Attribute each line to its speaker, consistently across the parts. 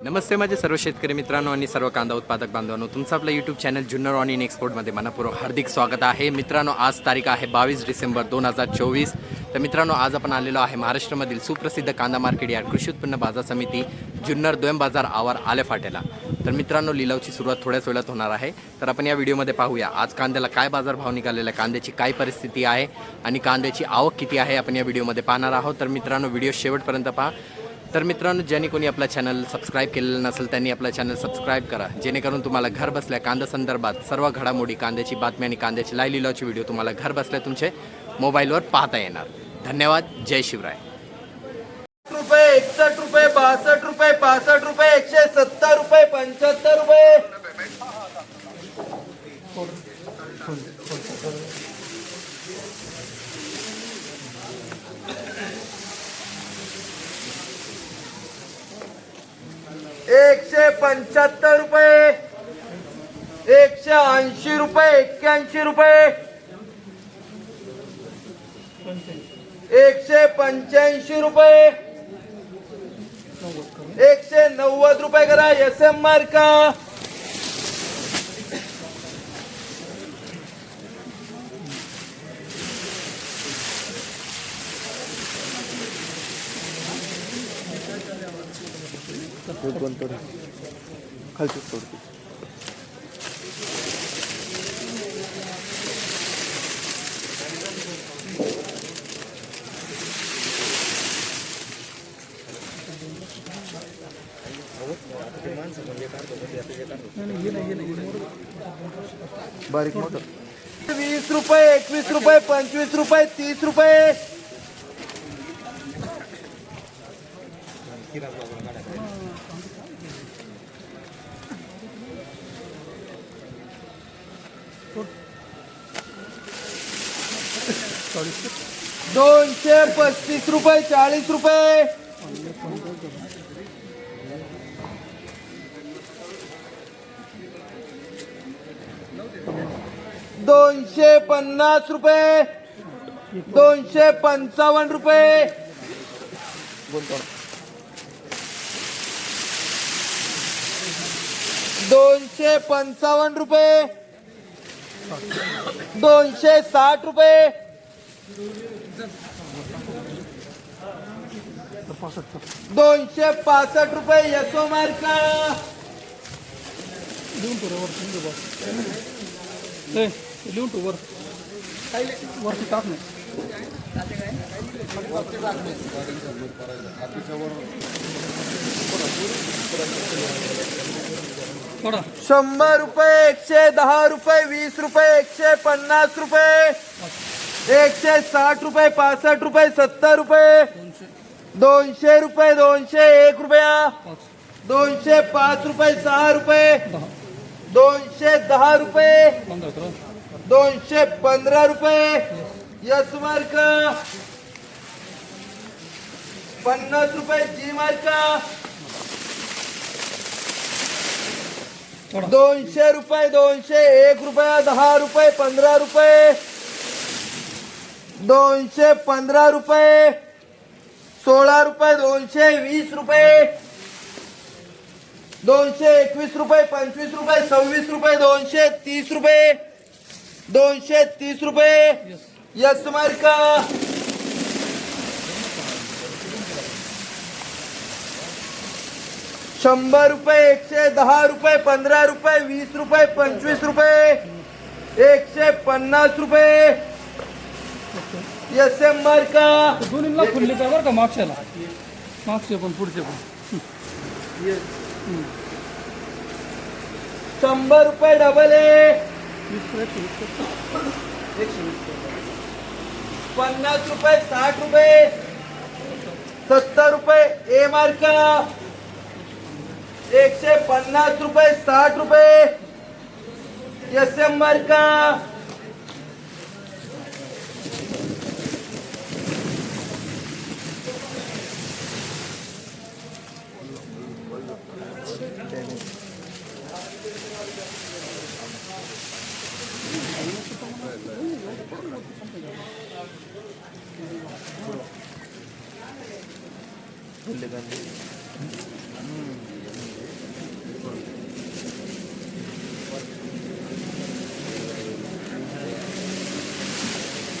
Speaker 1: नमस्ते माझे सर्व शेतकरी मित्रांनो आणि सर्व कांदा उत्पादक बांधवांनो. तुमचं आपलं YouTube channel Junnar on in एक्सपोर्टमध्ये मनापूर्वक हार्दिक स्वागत आहे. मित्रांनो आज तारीख आहे बावीस डिसेंबर दोन हजार चोवीस. तर मित्रांनो आज आपण आलेलो आहे महाराष्ट्रामधील सुप्रसिद्ध कांदा मार्केट या कृषी उत्पन्न बाजार समिती जुन्नर द्वयम बाजार आवार आले फाटेला. तर मित्रांनो लिलावची सुरुवात थोड्याच वेळात होणार आहे. तर आपण या व्हिडिओमध्ये पाहूया आज कांद्याला काय बाजारभाव निघालेला आहे कांद्याची काय परिस्थिती आहे आणि कांद्याची आवक किती आहे आपण या व्हिडिओमध्ये पाहणार आहोत. तर मित्रांनो व्हिडिओ शेवटपर्यंत पहा. तर मित्रांनो ज्यांनी कोणी आपला चॅनल सबस्क्राईब केलेलं नसेल त्यांनी आपला चॅनल सबस्क्राईब करा. जेणेकरून तुम्हाला घर बसल्या कांदा संदर्भात सर्व घडामोडी कांद्याची बातमी आणि कांद्याची लाय लिलावची व्हिडिओ तुम्हाला घर बसल्या तुमचे मोबाईलवर पाहता येणार. धन्यवाद. जय शिवराय.
Speaker 2: रुपये एकसष्ट रुपये बासष्ट रुपये पासष्ट रुपये एकशे सत्तर रुपये पंच्याहत्तर रुपये एकशे पंच्याहत्तर रुपये. एकशे ऐंशी रुपये एक्क्याऐंशी रुपये. एकशे पंच्याऐंशी रुपये. एकशे नव्वद रुपये करा एस एम मार्का
Speaker 3: बारीक मोठं.
Speaker 2: वीस रुपये एकवीस रुपये पंचवीस रुपये तीस रुपये. दोनशे पस्तीस रुपये चाळीस रुपये. दोनशे पन्नास रुपये दोनशे पंचावन्न रुपये. दोनशे पंचावन्न रुपये दोनशे साठ रुपये. दोनशे पासष्ट रुपये यसो मार्का.
Speaker 4: ए, लिहून ठेव वर. वरती टाक नाही थोडा
Speaker 2: शंभर रुपये एकशे दहा रुपये वीस रुपये एकशे पन्नास रुपये. एकशे साठ रुपये पासष्ट रुपये सत्तर रुपये. दोनशे रुपये दोनशे एक रुपया. दोनशे पाच रुपये सहा रुपये. दोनशे दहा रुपये. दोनशे पंधरा रुपये. Yes mark. पन्नास रुपये जी मार्क. दोनशे रुपये दोनशे एक रुपया दहा रुपये पंधरा रुपये. दोनशे पंधरा रुपये, सोळा रुपये, दोनशे वीस रुपये, दोनशे एकवीस रुपये, पंचवीस रुपये, सव्वीस रुपये, दोनशे तीस रुपये, दोनशे तीस रुपये,
Speaker 4: यस
Speaker 2: यस मार्का. शंभर रुपये, एकशे दहा रुपये, पंधरा रुपये, वीस रुपये, पंचवीस रुपये, एकशे पन्नास रुपये एस एम मार्का
Speaker 4: दोन्हीला फुलले काय बरं का मागच्याला? मागचे पण पुढचे पण.
Speaker 2: शंभर रुपये डबल ए. पन्नास रुपये साठ रुपये. सत्तर रुपये ए मार्का. एकशे पन्नास रुपये साठ रुपये. एस एम मार्का.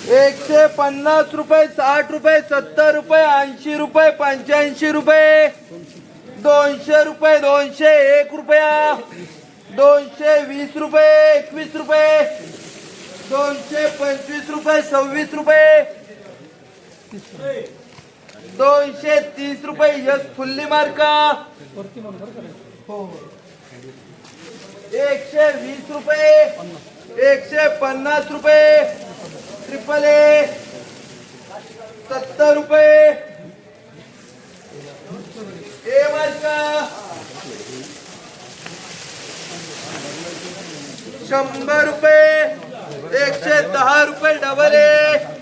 Speaker 2: एकशे पन्नास रुपये साठ रुपये सत्तर रुपये ऐंशी रुपये पंच्याऐंशी रुपये. दोनशे रुपये दोनशे एक रुपया. दोनशे वीस रुपये एकवीस रुपये. दोनशे पंचवीस रुपये सव्वीस रुपये. दोनशे तीस रुपये यस फुल्ली मार्का.
Speaker 4: करायचं
Speaker 2: एकशे वीस रुपये. एकशे पन्नास रुपये. ट्रिपल ए सत्तर रुपये. ए मार्का. शंभर रुपये. एकशे दहा रुपये डबल ए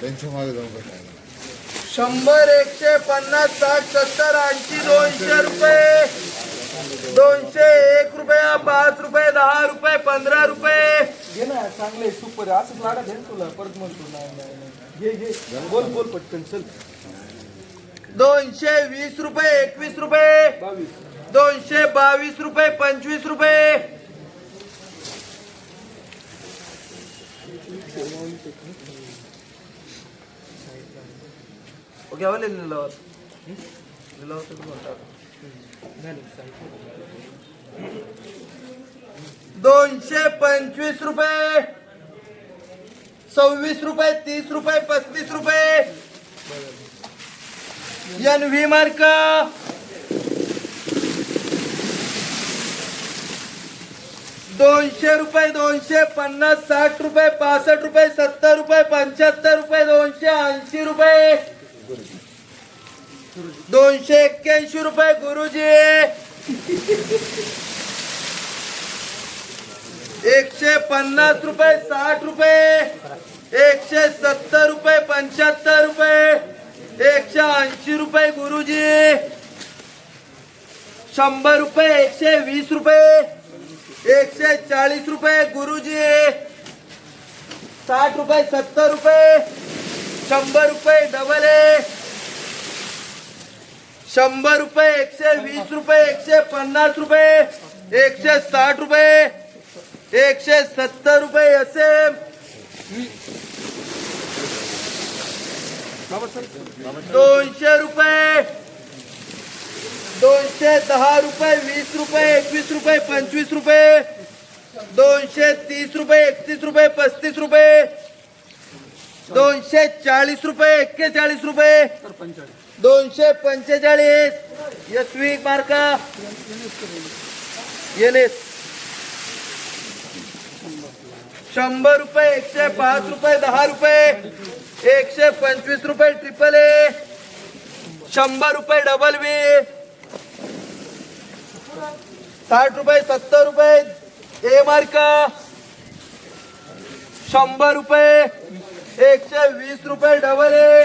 Speaker 3: त्यांच्या मागे जाऊन
Speaker 2: शंभर एकशे पन्नास साठ सत्तर ऐंशी दोनशे रुपये. दोनशे एक रुपया पाच रुपये दहा रुपये पंधरा रुपये.
Speaker 5: घे ना चांगले सुपर असंच लागत आहे ना तुला परत म्हणतो नाही नाही नाही. घे घे बोल बोल पटकन चल.
Speaker 2: दोनशे वीस रुपये एकवीस रुपये. दोनशे बावीस रुपये पंचवीस रुपये. ओके आवडले लिलावात लिलावात म्हणतात दोनशे पंचवीस रुपये. सव्वीस रुपये तीस रुपये पस्तीस रुपये. एन व्ही मार्क दोनशे रुपये दोनशे पन्नास साठ रुपये पासष्ट रुपये सत्तर रुपये पंच्याहत्तर रुपये दोनशे ऐंशी रुपये। दोनशे एक्क्याऐंशी रुपये गुरुजी। एकशे पन्नास रुपये साठ रुपये। एकशे सत्तर रुपये पंच्याहत्तर रुपये। एकशे ऐंशी रुपये गुरुजी. शंभर रुपये एकशे वीस रुपये एकशे चाळीस रुपये गुरुजी. साठ रुपये सत्तर रुपये शंभर रुपये डबल ए. शंभर रुपये एकशे वीस रुपये एकशे पन्नास रुपये एकशे साठ रुपये एकशे सत्तर रुपये असे. दोनशे रुपये. दोनशे दहा रुपये वीस रुपये एकवीस रुपये पंचवीस रुपये. दोनशे तीस रुपये एकतीस रुपये पस्तीस रुपये. दोनशे चाळीस रुपये एक्केचाळीस रुपये. दोनशे पंचेचाळीस. यशवी मार्का. येलेस. शंभर रुपये एकशे पाच रुपये दहा रुपये. एकशे पंचवीस रुपये ट्रिपल ए शंभर रुपये डबल बी साठ रुपये सत्तर रुपये ए मार्का शंभर रुपये एकशे वीस रुपये डबल ए